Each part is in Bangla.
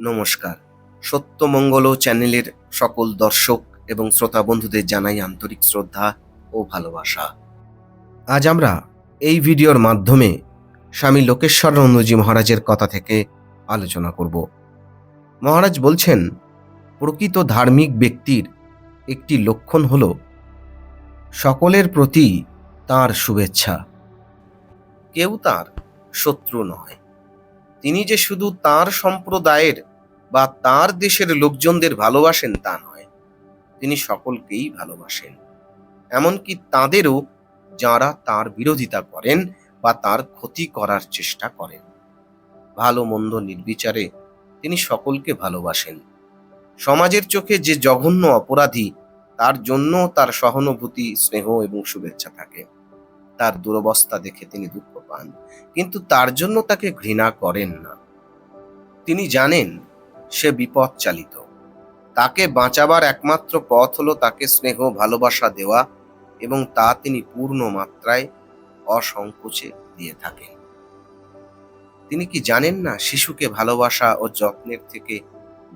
নমস্কার। সত্যমঙ্গল চ্যানেলের সকল দর্শক এবং শ্রোতা বন্ধুদের জানাই আন্তরিক শ্রদ্ধা ও ভালোবাসা। আজ আমরা এই ভিডিওর মাধ্যমে স্বামী লোকেশ্বরানন্দজি মহারাজের কথা থেকে আলোচনা করব। মহারাজ বলছেন, প্রকৃত ধার্মিক ব্যক্তির একটি লক্ষণ হল, সকলের প্রতি তার শুভেচ্ছা। কেউ তার শত্রু নয়। তিনি যে শুধু তার সম্প্রদায়ের বা তার দেশের লোকজনদের ভালোবাসেন তা নয়, তিনি সকলকেই ভালোবাসেন। এমনকি তাদেরও যারা তার বিরোধিতা করেন বা তার ক্ষতি করার চেষ্টা করেন। ভালো মন্দ নির্বিচারে তিনি সকলকে ভালোবাসেন। সমাজের চোখে যে জঘন্য অপরাধী, তার জন্য তার সহানুভূতি, স্নেহ এবং শুভেচ্ছা থাকে। তার দুরবস্থা দেখে তিনি দুঃখ পান। কিন্তু তার জন্য তাকে ঘৃণা করেন না। তিনি জানেন, সে বিপদ চালিত তাকে বাঁচাবার একমাত্র পথ হলো তাকে স্নেহ, ভালোবাসা দেওয়া এবং তা তিনি পূর্ণ মাত্রায় অসংকোচে দিয়ে থাকেন। তিনি কি জানেন না শিশুকে ভালোবাসা ও যত্নের থেকে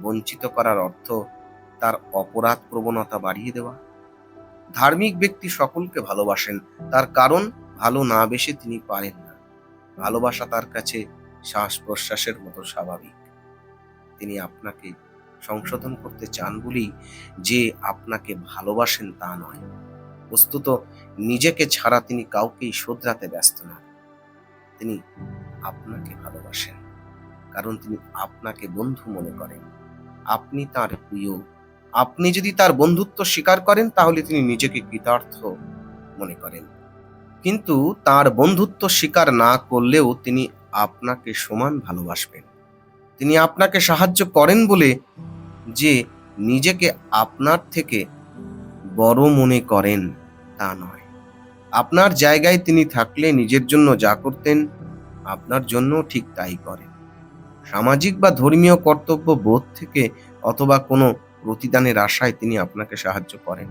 বঞ্চিত করার অর্থ তার অপরাধ প্রবণতা বাড়িয়ে দেওয়া? ধার্মিক ব্যক্তি সকলকে ভালোবাসেন। তার কারণ, ভালো না বেশে তিনি পারেন না। ভালোবাসা তার কাছে শ্বাস প্রশ্বাসের মতো স্বাভাবিক। তিনি আপনাকে সংশোধন করতে চান বলেই যে আপনাকে ভালোবাসেন তা নয়। বস্তুত, নিজেকে ছাড়া তিনি কাউকেই শোধরাতে ব্যস্ত না তিনি আপনাকে ভালোবাসেন। কারণ তিনি আপনাকে বন্ধু মনে করেন। আপনি তার প্রিয় আপনি যদি তার বন্ধুত্ব স্বীকার করেন, তাহলে তিনি নিজেকে কৃতার্থ মনে করেন। কিন্তু তার বন্ধুত্ব স্বীকার না করলেও তিনি আপনাকে সমান ভালোবাসবেন। তিনি আপনাকে সাহায্য করেন বলে যে নিজেকে আপনার থেকে বড় মনে করেন, তা নয়। আপনার জায়গায় তিনি থাকলে নিজের জন্য যা করতেন, আপনার জন্য ঠিক তাই করেন। সামাজিক বা ধর্মীয় কর্তব্য বোধ থেকে অথবা কোনো প্রতিদানের আশায় তিনি আপনাকে সাহায্য করেন।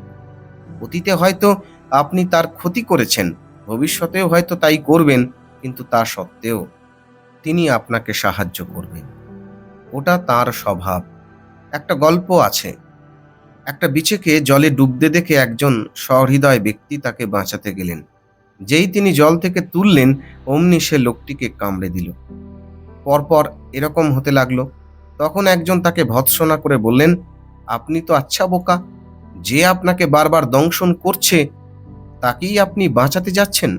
অতীতে হয়তো আপনি তার ক্ষতি করেছেন, ভবিষ্যতেও হয়তো তাই করবেন, কিন্তু তা সত্ত্বেও তিনি আপনাকে সাহায্য করবেন। ওটা তার স্বভাব। একটা গল্প আছে। একটা বিছেকে জলে ডুবতে দেখে একজন সহৃদয় ব্যক্তি তাকে বাঁচাতে গেলেন। যেই তিনি জল থেকে তুললেন, অমনি সে লোকটিকে কামড়ে দিল। পরপর এরকম হতে লাগল। তখন একজন তাকে ভৎসনা করে বললেন আপনি তো আচ্ছা বোকা। যে আপনাকে বারবার দংশন করছে, তাকেই আপনি বাঁচাতে যাচ্ছেন।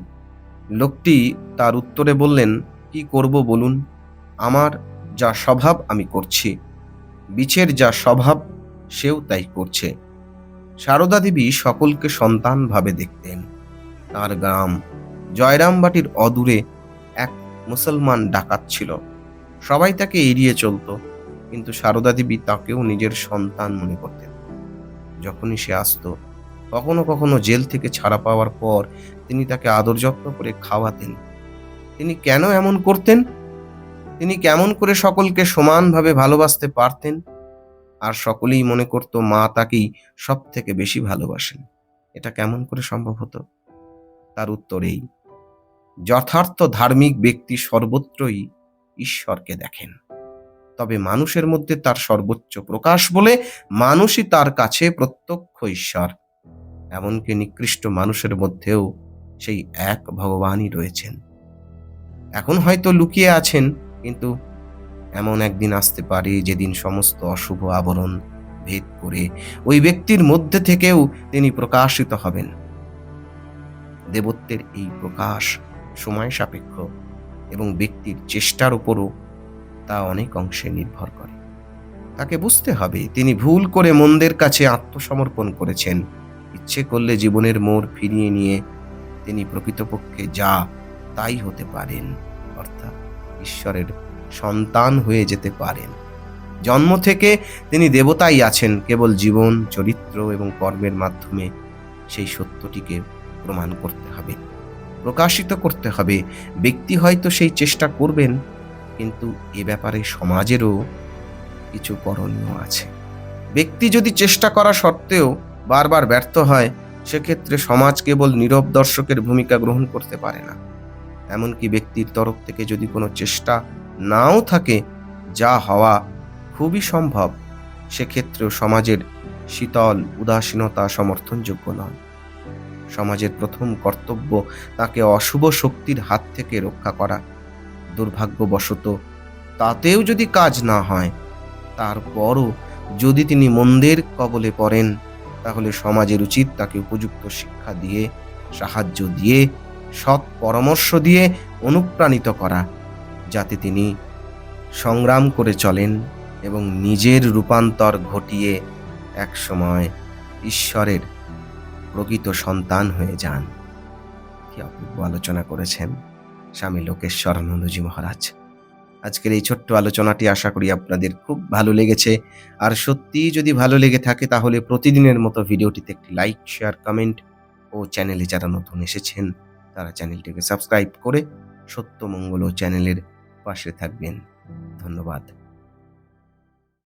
লোকটি তার উত্তরে বললেন, কি করব বলুন? আমার যা স্বভাব আমি করছি। বিছের যা স্বভাব, সেও তাই করছে। সারদা দেবী সকলকে সন্তান ভাবে দেখতেন। তার গ্রাম জয়রামবাটির অদূরে এক মুসলমান ডাকাত ছিল। সবাই তাকে এড়িয়ে চলতো। কিন্তু সারদা দেবী তাকেও নিজের সন্তান মনে করতেন। যখনই সে আসত, কখনো কখনো জেল থেকে ছাড়া পাওয়ার পর তিনি তাকে আদর যত্ন করে খাওয়াতেন। তিনি কেন এমন করতেন? তিনি কেমন করে সকলকে সমানভাবে ভালোবাসতে পারতেন? আর সকলেই মনে করত মা তাকেই সব থেকে বেশি ভালোবাসেন। এটা কেমন করে সম্ভব হতো? তার উত্তর এই, যথার্থ ধার্মিক ব্যক্তি সর্বত্রই ঈশ্বরকে দেখেন। তবে মানুষের মধ্যে তার সর্বোচ্চ প্রকাশ বলে মানুষই তার কাছে প্রত্যক্ষ ঈশ্বর। এমনকি নিকৃষ্ট মানুষের মধ্যেও সেই এক ভগবানই রয়েছেন। এখন হয়তো লুকিয়ে আছেন, কিন্তু এমন একদিন আসতে পারে যেদিন সমস্ত অশুভ আবরণ ভেদ করে ওই ব্যক্তির মধ্যে থেকেও তিনি প্রকাশিত হবেন। দেবত্বের এই প্রকাশ সময় সাপেক্ষ এবং ব্যক্তির চেষ্টার উপরও তা অনেক অংশে নির্ভর করে। তাকে বুঝতে হবে, তিনি ভুল করে মন্দের কাছে আত্মসমর্পণ করেছেন। ইচ্ছে করলে জীবনের মোড় ফিরিয়ে নিয়ে তিনি প্রকৃতপক্ষে যা তাই হতে পারেন, অর্থাৎ ঈশ্বরের সন্তান হয়ে যেতে পারেন। জন্ম থেকে তিনি দেবতাই আছেন, কেবল জীবন, চরিত্র এবং কর্মের মাধ্যমে সেই সত্যটিকে প্রমাণ করতে হবে, প্রকাশিত করতে হবে। ব্যক্তি হয়তো সেই চেষ্টা করবেন কিন্তু এ ব্যাপারে সমাজেরও কিছু করণীয় আছে। ব্যক্তি যদি চেষ্টা করা সত্ত্বেও বারবার ব্যর্থ হয়, সেক্ষেত্রে সমাজ কেবল নীরব দর্শকের ভূমিকা গ্রহণ করতে পারে না। এমনকি ব্যক্তির তরফ থেকে যদি কোনো চেষ্টা নাও থাকে, যা হওয়া খুবই সম্ভব, সেক্ষেত্রেও সমাজের শীতল, উদাসীনতা সমর্থনযোগ্য নয়। সমাজের প্রথম কর্তব্য তাকে অশুভ শক্তির হাত থেকে রক্ষা করা। দুর্ভাগ্যবশত তাতেও যদি কাজ না হয়, তারপরও যদি তিনি মন্দের কবলে পড়েন, তাহলে সমাজের উচিত তাকে উপযুক্ত শিক্ষা দিয়ে, সাহায্য দিয়ে, সৎ পরামর্শ দিয়ে অনুপ্রাণিত করা, যাতে তিনি সংগ্রাম করে চলেন এবং নিজের রূপান্তর ঘটিয়ে একসময় ঈশ্বরের প্রকৃত সন্তান হয়ে যান। কি অপূর্ব আলোচনা করেছেন। স্বামী লোকেশ্বরানন্দজি মহারাজ। আজকের এই ছোট্ট আলোচনাটি আশা করি আপনাদের খুব ভালো লেগেছে। আর সত্যিই যদি ভালো লেগে থাকে তাহলে প্রতিদিনের মতো ভিডিওটিতে একটি লাইক, শেয়ার, কমেন্ট ও চ্যানেলে যারা নতুন এসেছেন তারা চ্যানেলটিকে সাবস্ক্রাইব করে সত্যমঙ্গল ও চ্যানেলের পাশে থাকবেন। ধন্যবাদ।